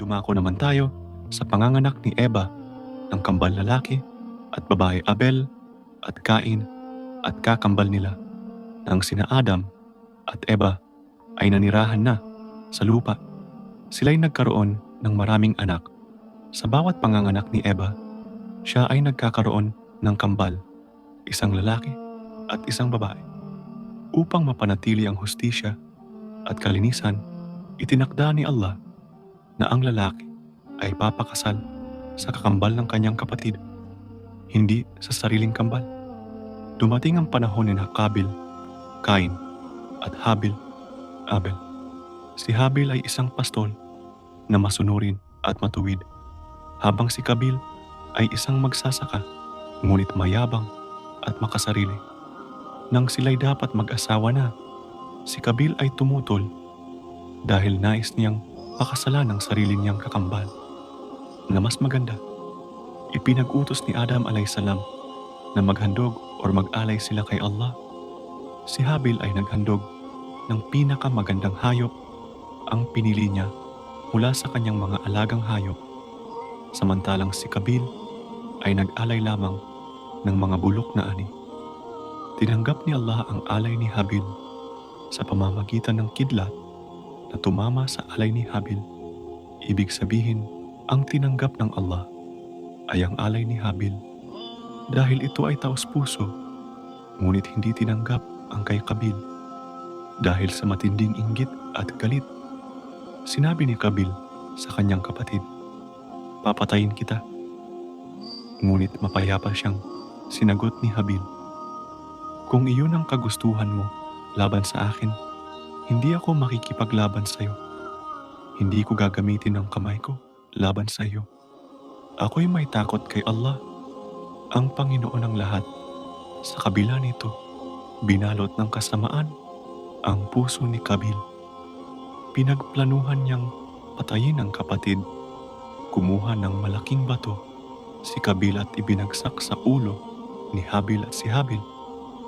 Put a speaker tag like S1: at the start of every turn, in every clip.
S1: Dumako naman tayo sa panganganak ni Eva ng kambal lalaki at babae Abel at Cain at kakambal nila nang sina Adam at Eva ay nanirahan na sa lupa. Sila'y nagkaroon ng maraming anak. Sa bawat panganganak ni Eva, siya ay nagkakaroon ng kambal, isang lalaki at isang babae. Upang mapanatili ang hustisya at kalinisan, itinakda ni Allah na ang lalaki ay papakasal sa kakambal ng kanyang kapatid, hindi sa sariling kambal. Dumating ang panahon ni Kabil, Cain, at Habil, Abel. Si Habil ay isang pastol na masunurin at matuwid, habang si Kabil ay isang magsasaka, ngunit mayabang at makasarili. Nang sila'y dapat mag-asawa na, si Kabil ay tumutol dahil nais niyang pakasalan ng sarili niyang kakambal na mas maganda. Ipinag-utos ni Adam alaysalam na maghandog or mag-alay sila kay Allah. Si Habil ay naghandog ng pinakamagandang hayop ang pinili niya mula sa kanyang mga alagang hayop. Samantalang si Kabil ay nag-alay lamang ng mga bulok na ani. Tinanggap ni Allah ang alay ni Habil sa pamamagitan ng kidlat na tumama sa alay ni Habil. Ibig sabihin, ang tinanggap ng Allah ay ang alay ni Habil dahil ito ay taos puso, ngunit hindi tinanggap ang kay Kabil dahil sa matinding inggit at galit. Sinabi ni Kabil sa kanyang kapatid, Papatayin kita. Ngunit mapayapa siyang sinagot ni Habil, Kung iyon ang kagustuhan mo laban sa akin, hindi ako makikipaglaban sa iyo. Hindi ko gagamitin ang kamay ko laban sa iyo. Ako'y may takot kay Allah, ang Panginoon ng lahat. Sa kabila nito, binalot ng kasamaan ang puso ni Kabil. Pinagplanuhan niyang patayin ang kapatid. Kumuha ng malaking bato si Kabil at ibinagsak sa ulo ni Habil at si Habil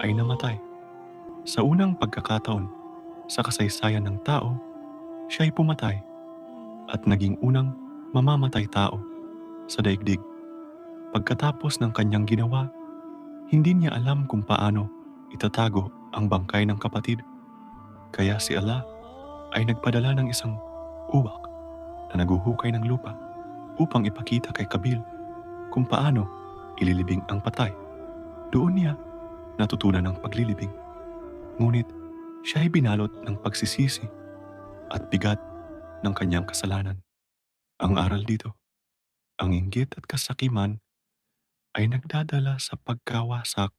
S1: ay namatay. Sa unang pagkakataon sa kasaysayan ng tao, siya ay pumatay at naging unang mamamatay tao sa daigdig. Pagkatapos ng kanyang ginawa, hindi niya alam kung paano itatago ang bangkay ng kapatid. Kaya si Allah ay nagpadala ng isang uwak na naguhukay ng lupa upang ipakita kay Kabil kung paano ililibing ang patay. Doon niya natutunan ang paglilibing. Ngunit siya ay binalot ng pagsisisi at bigat ng kanyang kasalanan. Ang aral dito, ang inggit at kasakiman ay nagdadala sa pagkawasak.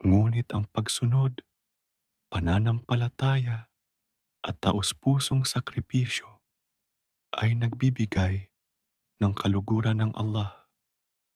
S1: Ngunit ang pagsunod, pananampalataya at taus-pusong sakripisyo ay nagbibigay ng kaluguran ng Allah.